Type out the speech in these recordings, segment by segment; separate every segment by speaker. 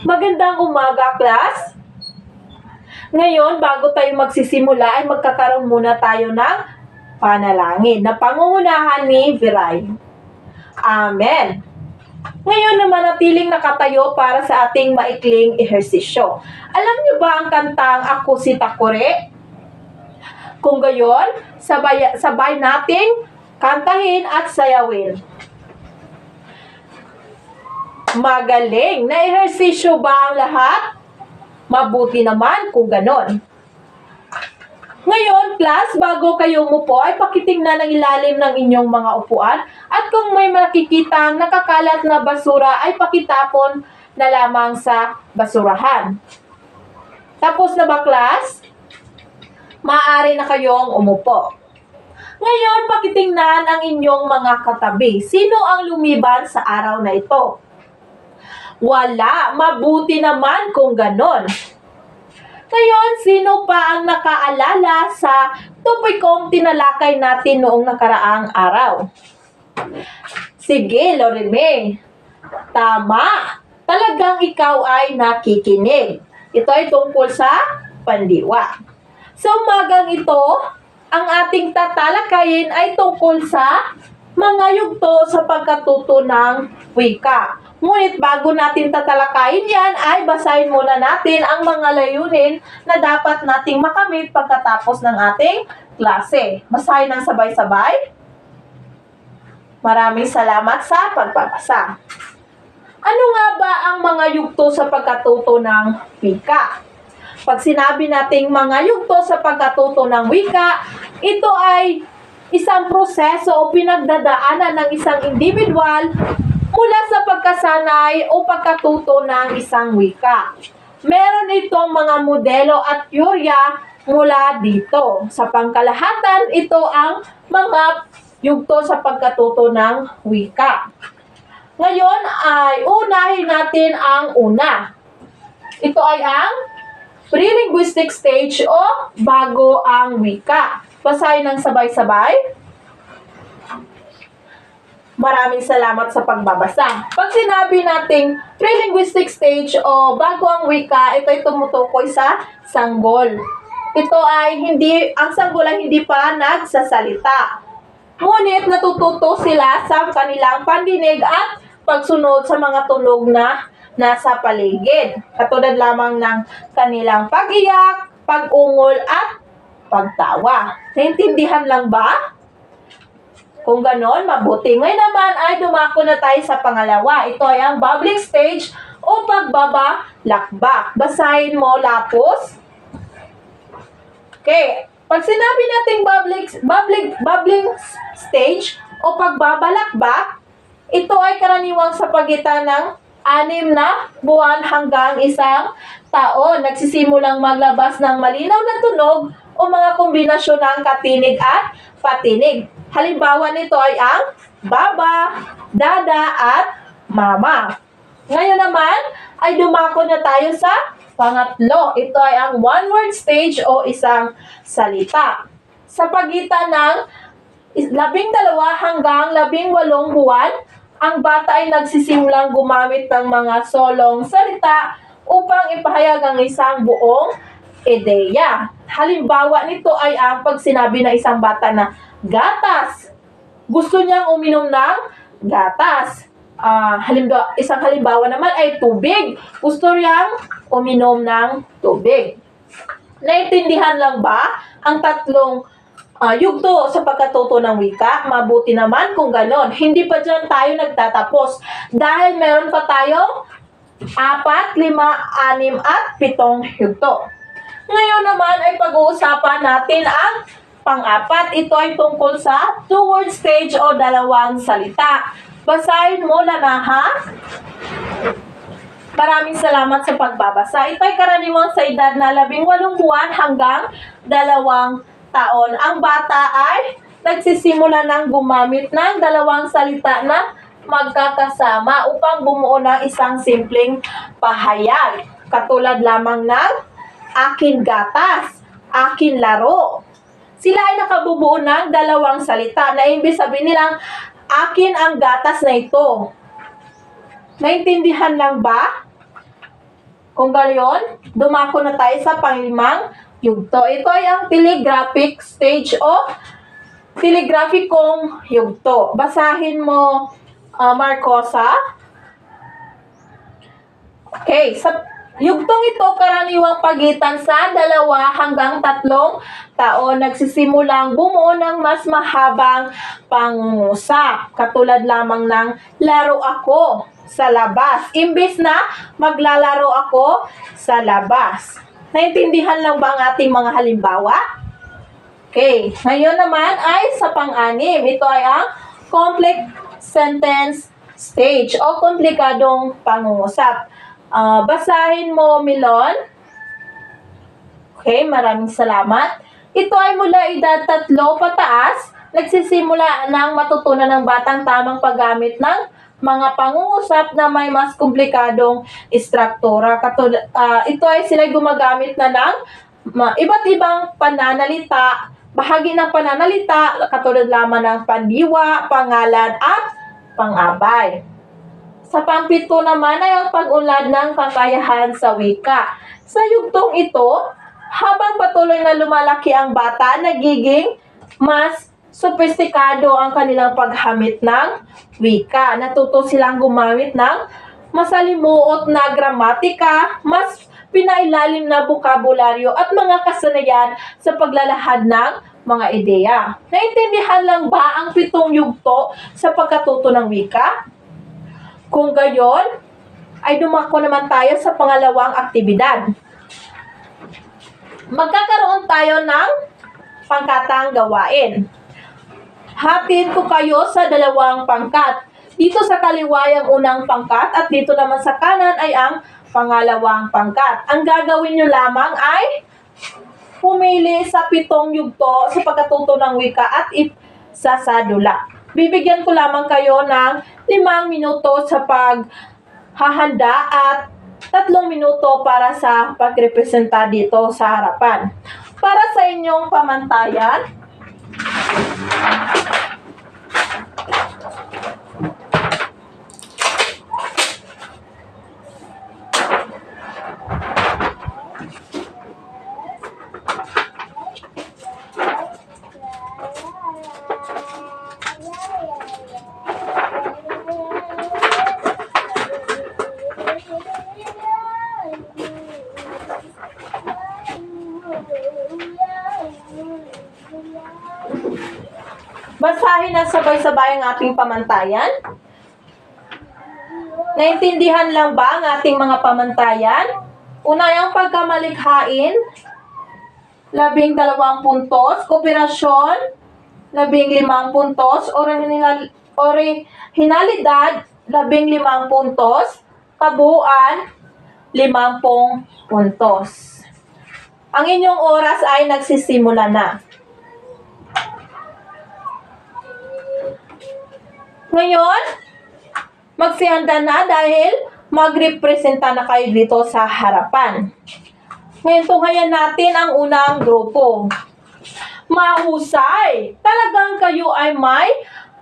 Speaker 1: Magandang umaga, class! Ngayon, bago tayo magsisimula, ay magkakaroon muna tayo ng panalangin na pangungunahan ni Viray. Amen! Ngayon na manatiling nakatayo para sa ating maikling ehersisyo. Alam niyo ba ang kantang Ako si Takore? Kung gayon, sabay, sabay nating kantahin at sayawin. Magaling! Na-ehersisyo ba ang lahat? Mabuti naman kung ganon. Ngayon, class, bago kayo umupo, ay pakitingnan ang ilalim ng inyong mga upuan at kung may makikita nakakalat na basura, ay pakitapon na lamang sa basurahan. Tapos na ba, class? Maaari na kayong umupo. Ngayon, pakitingnan ang inyong mga katabi. Sino ang lumiban sa araw na ito? Wala. Mabuti naman kung ganon. Ngayon, sino pa ang nakaalala sa topikong tinalakay natin noong nakaraang araw? Sige, Lorime. Tama. Talagang ikaw ay nakikinig. Ito ay tungkol sa pandiwa. Sa umagang ito, ang ating tatalakayin ay tungkol sa mga yugto sa pagkatuto ng wika. Ngunit bago natin tatalakayin yan, ay basahin muna natin ang mga layunin na dapat nating makamit pagkatapos ng ating klase. Basahin ng sabay-sabay. Maraming salamat sa pagbabasa. Ano nga ba ang mga yugto sa pagkatuto ng wika? Pag sinabi nating mga yugto sa pagkatuto ng wika, ito ay isang proseso o pinagdadaanan ng isang individual mula sa pagkasanay o pagkatuto ng isang wika. Meron itong mga modelo at teorya mula dito. Sa pangkalahatan, ito ang mga yugto sa pagkatuto ng wika. Ngayon ay unahin natin ang una. Ito ay ang pre-linguistic stage o bago ang wika. Basahin ng sabay-sabay. Maraming salamat sa pagbabasa. Pag sinabi nating pre-linguistic stage o bago ang wika, ito ay tumutukoy sa sanggol. Ito ay hindi, ang sanggol ay hindi pa nagsasalita. Ngunit natututo sila sa kanilang pandinig at pagsunod sa mga tunog na nasa paligid. Katulad lamang ng kanilang pag-iyak, pag-ungol at pagtawa. Naintindihan lang ba? Kung ganon, mabuti. Ngayon naman ay dumako na tayo sa pangalawa. Ito ay ang bubbling stage o pagbaba-lakbak. Basahin mo, lapos. Okay. Pag sinabi nating bubbling, bubbling, bubbling stage o pagbabalakbak, ito ay karaniwang sa pagitan ng anim na buwan hanggang isang taon. Nagsisimulang maglabas ng malinaw na tunog o mga kombinasyon ng katinig at patinig. Halimbawa nito ay ang baba, dada at mama. Ngayon naman ay dumako na tayo sa pangatlo. Ito ay ang one-word stage o isang salita. Sa pagitan ng labing dalawa hanggang labing walong buwan, ang bata ay nagsisimulang gumamit ng mga solong salita upang ipahayag ang isang buong ideya. Halimbawa nito ay ang pag sinabi ng isang bata na gatas. Gusto niyang uminom ng gatas. Ah, halimbawa, isang halimbawa naman ay tubig. Gusto niyang uminom ng tubig. Naintindihan lang ba ang tatlong ah, yugto sa pagkatuto ng wika? Mabuti naman kung ganon. Hindi pa dyan tayo nagtatapos. Dahil meron pa tayong apat, lima, anim, at pitong yugto. Ngayon naman ay pag-uusapan natin ang pang-apat. Ito ay tungkol sa two-word stage o dalawang salita. Basahin mo na na ha. Maraming salamat sa pagbabasa. Ito ay karaniwang sa edad na labing walong buwan hanggang dalawang taon. Ang bata ay nagsisimula ng gumamit ng dalawang salita na magkakasama upang bumuo ng isang simpleng pahayag. Katulad lamang ng akin gatas, akin laro. Sila ay nakabubuo ng dalawang salita na ibig sabihin nilang akin ang gatas na ito. Naintindihan lang ba? Kung gayon, dumako na tayo sa panglimang yugto. Ito ay ang telegraphic stage o telegraphicong yugto. Basahin mo, ah, Marcosa. Okay, sa yugtong ito karaniwang pagitan sa dalawa hanggang tatlong taon nagsisimulang bumuo ng mas mahabang pangusap. Katulad lamang ng laro ako sa labas. Imbis na maglalaro ako sa labas. Naintindihan lang ba ang ating mga halimbawa? Okay, ngayon naman ay sa pang-anim. Ito ay ang complex sentence stage o komplikadong pangungusap. Ah, basahin mo, Milon. Okay, maraming salamat. Ito ay mula edad tatlo pataas, nagsisimula ng matutunan ng batang tamang paggamit ng mga pangungusap na may mas komplikadong istruktura. Katul- ah, ito ay sila gumagamit na ng iba't ibang pananalita, bahagi ng pananalita, katulad lamang ng pandiwa, pangalan, at pangabay. Sa pampito naman ay ang pag-unlad ng kakayahan sa wika. Sa yugtong ito, habang patuloy na lumalaki ang bata, nagiging mas sophisticado ang kanilang paghamit ng wika. Natuto silang gumamit ng masalimuot na gramatika, mas pinailalim na bukabularyo at mga kasanayan sa paglalahad ng mga ideya. Naintindihan lang ba ang pitong yugto sa pagkatuto ng wika? Kung gayon, ay dumako naman tayo sa pangalawang aktibidad. Magkakaroon tayo ng pangkatang gawain. Hatiin ko kayo sa dalawang pangkat. Dito sa kaliwa ang unang pangkat at dito naman sa kanan ay ang pangalawang pangkat. Ang gagawin nyo lamang ay pumili sa pitong yugto sa pagkatuto ng wika at isasadula. Bibigyan ko lamang kayo ng limang minuto sa paghahanda at tatlong minuto para sa pagrepresenta dito sa harapan. Para sa inyong pamantayan, basahin na sabay-sabay ang ating pamantayan. Naintindihan lang ba ang ating mga pamantayan? Una yung pagkamalikhain, labing dalawang puntos, kooperasyon, labing limang puntos, orihinal, orihinalidad, labing limang puntos, kabuuan, limampung puntos. Ang inyong oras ay nagsisimula na. Ngayon, magsihanda na dahil magrepresenta na kayo dito sa harapan. Ngayon, tunghayan natin ang unang grupo. Mahusay! Talagang kayo ay may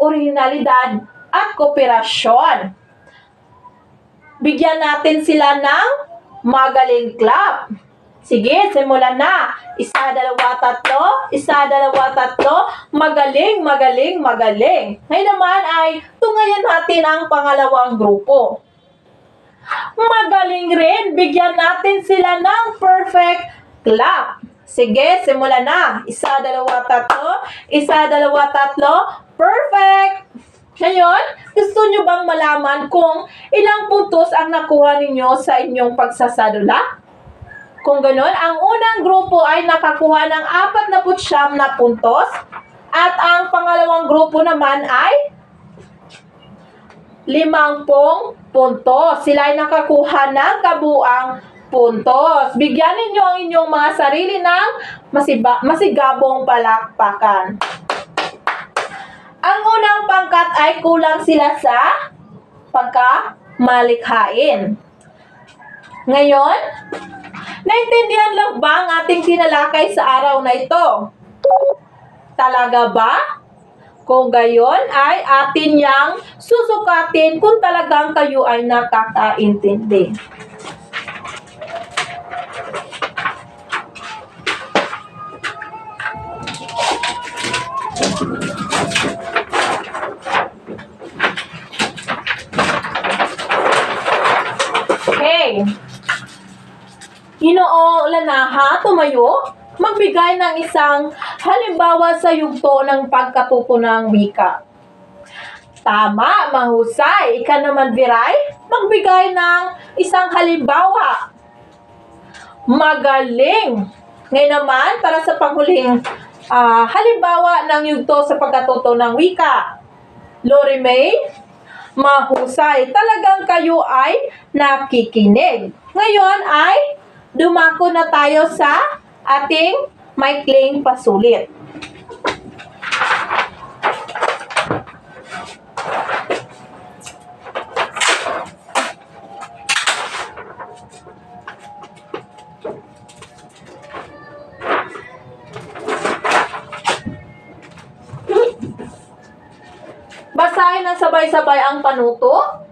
Speaker 1: originalidad at kooperasyon. Bigyan natin sila ng magaling clap. Sige, simulan na. Isa, dalawa, tatlo. Isa, dalawa, tatlo. Magaling, magaling, magaling. Ngayon naman ay tungayan natin ang pangalawang grupo. Magaling rin. Bigyan natin sila ng perfect clap. Sige, simulan na. Isa, dalawa, tatlo. Isa, dalawa, tatlo. Perfect! Ngayon, gusto nyo bang malaman kung ilang puntos ang nakuha ninyo sa inyong pagsasadula? Kung ganon, ang unang grupo ay nakakuha ng 49 na puntos at ang pangalawang grupo naman ay 50 puntos. Sila ay nakakuha ng kabuang puntos. Bigyan ninyo ang inyong mga sarili ng masiba, masigabong palakpakan. Ang unang pangkat ay kulang sila sa pagkamalikhain. Ngayon, Naintindihan lang ba ang ating tinalakay sa araw na ito? Talaga ba? Kung gayon ay atin yang susukatin kung talagang kayo ay nakakaintindi. Ginoo Lanaha, tumayo, magbigay ng isang halimbawa sa yugto ng pagkatuto ng wika. Tama, mahusay. Ika naman, Viray, magbigay ng isang halimbawa. Magaling. Ngayon naman, para sa panghuling ah, halimbawa ng yugto sa pagkatuto ng wika. Lori May, mahusay. Talagang kayo ay nakikinig. Ngayon ay dumako na tayo sa ating maikling pasulit. Basahin ng sabay-sabay ang panuto.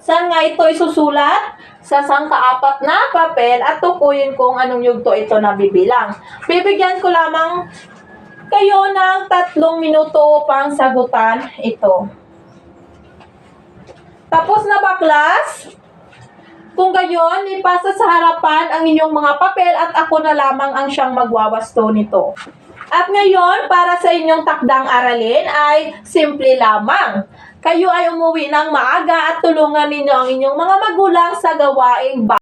Speaker 1: Saan nga ito isusulat? Sa sangkaapat na papel at tukuyin kung anong yugto ito na bibilang. Bibigyan ko lamang kayo ng tatlong minuto pang sagutan ito. Tapos na ba, class? Kung gayon, ipasa sa harapan ang inyong mga papel at ako na lamang ang siyang magwawasto nito. At ngayon, para sa inyong takdang aralin ay simple lamang. Kayo ay umuwi ng maaga at tulungan ninyo ang inyong mga magulang sa gawaing bahay.